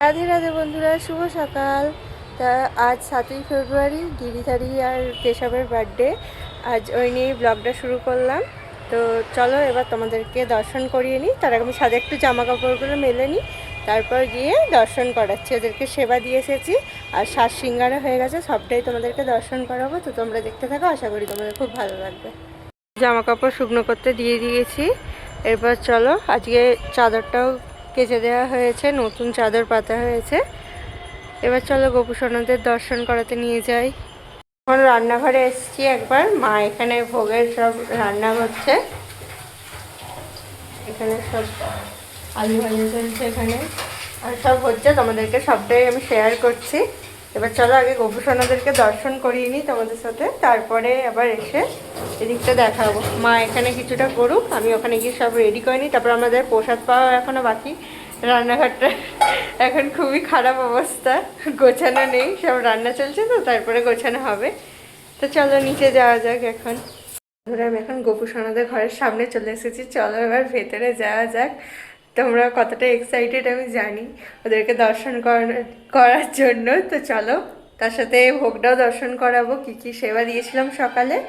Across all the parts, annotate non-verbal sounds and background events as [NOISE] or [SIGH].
রাধে রাধে বন্ধুরা, শুভ সকাল। তা আজ সাতই ফেব্রুয়ারি, গিরিধারী আর কেশবের বার্থডে। আজ ওই নিয়েই ব্লগটা শুরু করলাম। তো চলো এবার তোমাদেরকে দর্শন করিয়ে নিই। তার আগে আমি সাথে একটু জামা কাপড়গুলো মেলে নিই। তারপর গিয়ে দর্শন করাচ্ছি। ওদেরকে সেবা দিয়ে এসেছি। আর শ্বাস সিঙ্গারা হয়ে গেছে, সবটাই তোমাদেরকে দর্শন করাবো। তো তোমরা দেখতে থাকো, আশা করি তোমাদের খুব ভালো লাগবে। জামা কাপড় শুকনো করতে দিয়ে দিয়েছি। এরপর চলো, আজকে চাদরটাও কেচে দেওয়া হয়েছে, নতুন চাদর পাতা হয়েছে। এবার চলো গোপুসোনাদের দর্শন করাতে নিয়ে যাই। এখন রান্নাঘরে এসছি একবার, মা এখানে ভোগের সব রান্না হচ্ছে এখানে সব আলু ভাজা চলছে এখানে। আর সব হচ্ছে তোমাদেরকে সবটাই আমি শেয়ার করছি। এবার চলো আগে গোপুসোনাদেরকে দর্শন করিয়ে নিই তোমাদের সাথে। তারপরে আবার এসে এদিকটা দেখাবো। মা এখানে কিছুটা করুক, আমি ওখানে গিয়ে সব রেডি করে নিই। তারপর আমাদের প্রসাদ পাওয়া এখনও বাকি। রান্নাঘরটা এখন খুবই খারাপ অবস্থা, গোছানো নেই, সব রান্না চলছে তো, তারপরে গোছানো হবে। তো চলো নিচে যাওয়া যাক এখন। ধরে আমি এখন গোপুসোনাদের ঘরের সামনে চলে এসেছি। চলো এবার ভেতরে যাওয়া যাক। তোমরা কতটা এক্সাইটেড আমি জানি ওদেরকে দর্শন করার- জন্য। তো চলো, তার সাথে ভোগটাও দর্শন করাবো, কি কি সেবা দিয়েছিলাম সকালে।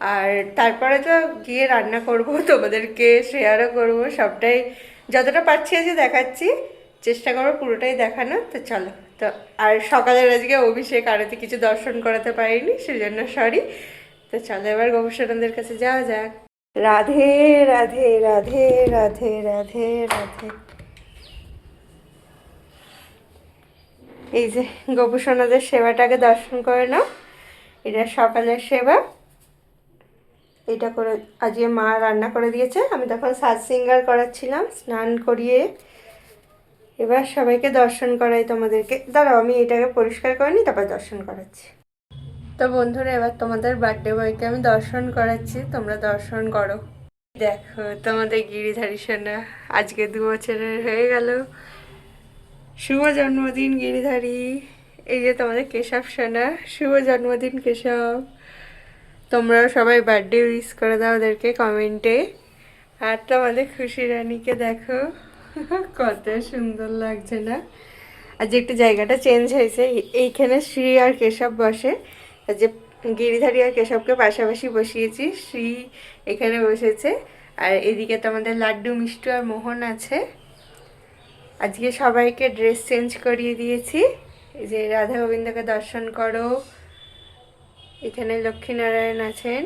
আর তারপরে তো গিয়ে রান্না করব, তোমাদেরকে শেয়ারও করব, সবটাই যতটা পারছি আজকে দেখাচ্ছি, চেষ্টা করব পুরোটাই দেখানো তো চলো, তো আর সকালের আজকে অভিষেক আরতি কিছু দর্শন করাতে পারিনি, সেজন্য সরি তো চলো এবার গবেষণাদের কাছে যাওয়া যাক। রাধে রাধে রাধে রাধে রাধে রাধে। এই যে গোপুসোনাদের সেবাটাকে দর্শন করে নাও। এটা সকালের সেবা। এটা করে আজকে মা রান্না করে দিয়েছে। আমি তখন সাজ সিঙ্গার করাচ্ছিলাম, স্নান করিয়ে। এবার সবাইকে দর্শন করাই তোমাদেরকে। দাঁড়াও, আমি এটাকে পরিষ্কার করে নিই, তারপর দর্শন করাচ্ছি। তো বন্ধুরা, এবার তোমাদের বার্থডে বয়কে আমি দর্শন করাচ্ছি। তোমরা দর্শন করো। দেখো, তোমাদের গিরিধারী সোনা আজকে দু বছরের হয়ে গেল। শুভ জন্মদিন, গিরিধারী। এই যে তোমাদের কেশব সোনা, শুভ জন্মদিন কেশব। তোমরাও সবাই বার্থডে উইশ করে দাও ওদেরকে কমেন্টে আর তোমাদের খুশি রানীকে দেখো। [LAUGHS] কত সুন্দর লাগছে না? আজ একটু জায়গাটা চেঞ্জ হয়েছে। এইখানে শ্রী আর কেশব বসে। আর যে গিরিধারী আর কেশবকে পাশাপাশি বসিয়েছি, শ্রী এখানে বসেছে। আর এদিকে তো আমাদের লাড্ডু, মিষ্টু আর মোহন আছে। আজকে সবাইকে ড্রেস চেঞ্জ করিয়ে দিয়েছি। যে রাধা গোবিন্দকে দর্শন করো। এখানে লক্ষ্মীনারায়ণ আছেন।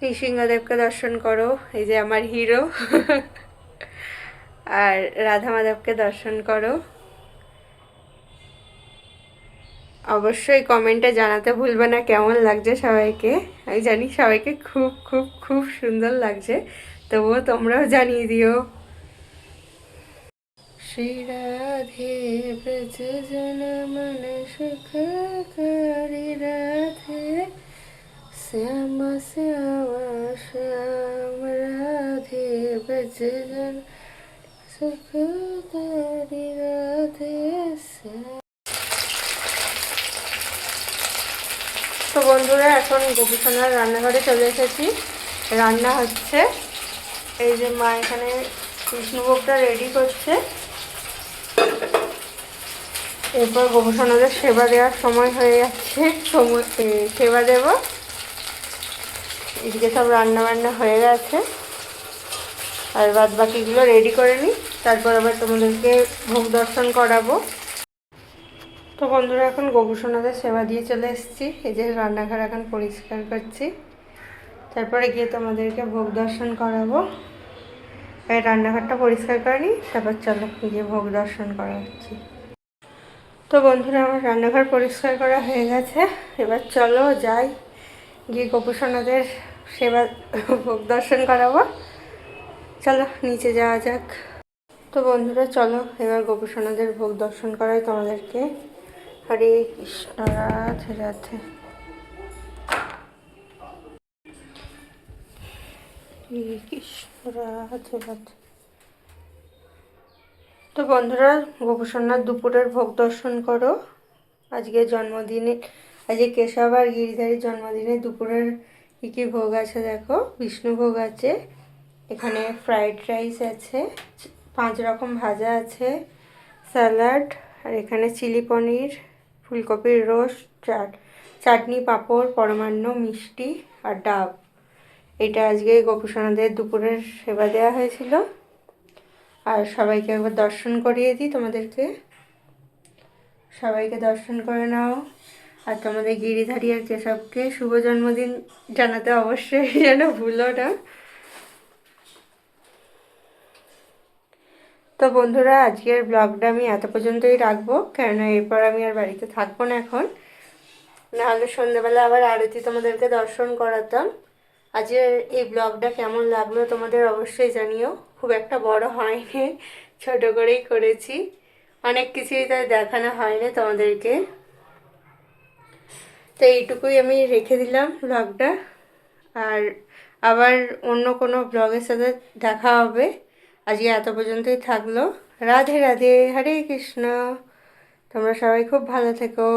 নৃসিংহদেবকে দর্শন করো। এই যে আমার হিরো আর রাধা মাধবকে দর্শন করো। অবশ্যই কমেন্টে জানাতে ভুলবে না, কেমন লাগছে সবাইকে? আমি জানি সবাইকে খুব খুব খুব সুন্দর লাগছে, তবুও তোমরাও জানিয়ে দিও। শ্রী রাধে ব্রজ জন মন সুখ রাধে, শ্যাম শ্যাম শ্যাম রাধে ব্রজ জন সুখ করি রাধে, শ্যাম তো বন্ধুরা, এখন গোপীসোনার রান্নাঘরে চলে এসেছি। রান্না হচ্ছে, এই যে মা এখানে কৃষ্ণভোগটা রেডি করছে। এরপর গোপীসোনাদের সেবা দেওয়ার সময় হয়ে যাচ্ছে, সময় সেবা দেব। এদিকে সব রান্না বান্না হয়ে গেছে। আর বাদ বাকিগুলো রেডি করে নিই, তারপর আবার তোমাদেরকে ভোগ দর্শন করাবো। তো বন্ধুরা, এখন গোপুসোনাদের সেবা দিয়ে চলে এসেছি। এই যে রান্নাঘর এখন পরিষ্কার করছি। তারপরে গিয়ে তোমাদেরকে ভোগ দর্শন করাবো। এই রান্নাঘরটা পরিষ্কার করে নিই, তারপর চলো গিয়ে ভোগ দর্শন করা হচ্ছে। তো বন্ধুরা, আমার রান্নাঘর পরিষ্কার করা হয়ে গেছে। এবার চলো যাই, গিয়ে গোপুসোনাদের সেবা, ভোগ দর্শন করাবো। চলো নিচে যাওয়া যাক। তো বন্ধুরা, চলো এবার গোপুসোনাদের ভোগ দর্শন করাই তোমাদেরকে। হরে কৃষ্ণ, রাধে রাধে। কৃষ্ণ, রাধে রাধে। তো বন্ধুরা গোপুসোনার দুপুরের ভোগ দর্শন করো। আজকে জন্মদিনে, আজকে কেশব আর গিরিধারীর জন্মদিনে দুপুরের কী কী ভোগ আছে দেখো? বিষ্ণু ভোগ আছে, এখানে ফ্রাইড রাইস আছে, পাঁচ রকম ভাজা আছে স্যালাড আর এখানে চিলি পনির। ফুলকপির রোস্ট চাট, চাটনি, পাঁপড়, পরমান্ন, মিষ্টি আর ডাব। এটা আজকে গোপুসোনাদের দুপুরের সেবা দেওয়া হয়েছিল। আর সবাইকে একবার দর্শন করিয়ে দিই তোমাদেরকে। সবাইকে দর্শন করে নাও। আর তোমাদের গিরিধারী আর কেশবকে শুভ জন্মদিন জানাতে অবশ্যই যেন ভুলো না। তো বন্ধুরা, আজকের ব্লগটা আমি এত পর্যন্তই রাখব, কেননা এরপর আমি আর বাড়িতে থাকব না এখন। নাহলে সন্ধ্যেবেলা আবার আরতি তোমাদেরকে দর্শন করাতাম। আজকের এই ব্লগটা কেমন লাগল তোমাদের অবশ্যই জানিও। খুব একটা বড় হয়নি, ছোট করেই করেছি। অনেক কিছুই তাই দেখানো হয়নি তোমাদেরকে। তো এইটুকুই আমি রেখে দিলাম ব্লগটা আর আবার অন্য কোনো ব্লগের সাথে দেখা হবে। আজকে এত পর্যন্তই থাকল। রাধে রাধে হরে কৃষ্ণ। তোমরা সবাই খুব ভালো থেকো।